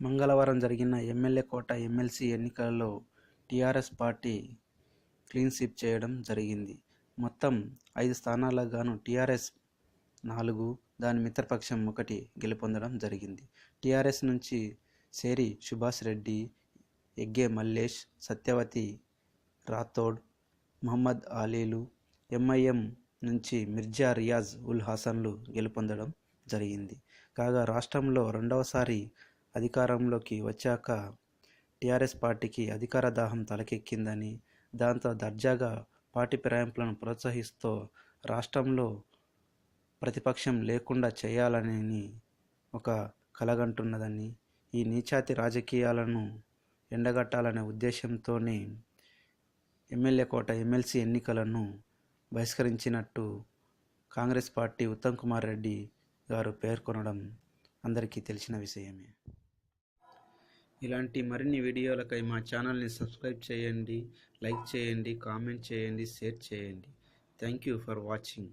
మంగళవారం జరిగిన MLA quota MLC ఎన్నికలలో టీఆర్ఎస్ పార్టీ క్లీన్ స్వీప్ చేయడం జరిగింది. మొత్తం ఐదు స్థానాలకు గాను టీఆర్ఎస్ నాలుగు దాని మిత్రపక్షం ఒకటి గెలుపొందడం జరిగింది. టీఆర్ఎస్ నుంచి సేరి సుభాష్ రెడ్డి ఎగ్గే మల్లేష్ సత్యవతి రాథోడ్ మహమ్మద్ ఆలీలు ఎంఐఎం నుంచి మిర్జా రియాజ్ ఉల్ హాసన్లు గెలుపొందడం జరిగింది. కాగా రాష్ట్రంలో రెండవసారి అధికారంలోకి వచ్చాక టీఆర్ఎస్ పార్టీకి అధికార దాహం తలకెక్కిందని దాంతో దర్జాగా పార్టీ ఫిరాయింపులను ప్రోత్సహిస్తూ రాష్ట్రంలో ప్రతిపక్షం లేకుండా చేయాలని ఒక కలగంటున్నదని ఈ నీచాతి రాజకీయాలను ఎండగట్టాలనే ఉద్దేశంతోనే ఎమ్మెల్యే కోట ఎమ్మెల్సీ ఎన్నికలను బహిష్కరించినట్టు కాంగ్రెస్ పార్టీ ఉత్తమ్ కుమార్ రెడ్డి గారు పేర్కొనడం అందరికీ తెలిసిన విషయమే. ఇలాంటి మరిన్ని వీడియోలకై మా ఛానల్ని సబ్స్క్రైబ్ చేయండి లైక్ చేయండి కామెంట్ చేయండి షేర్ చేయండి. Thank you for watching.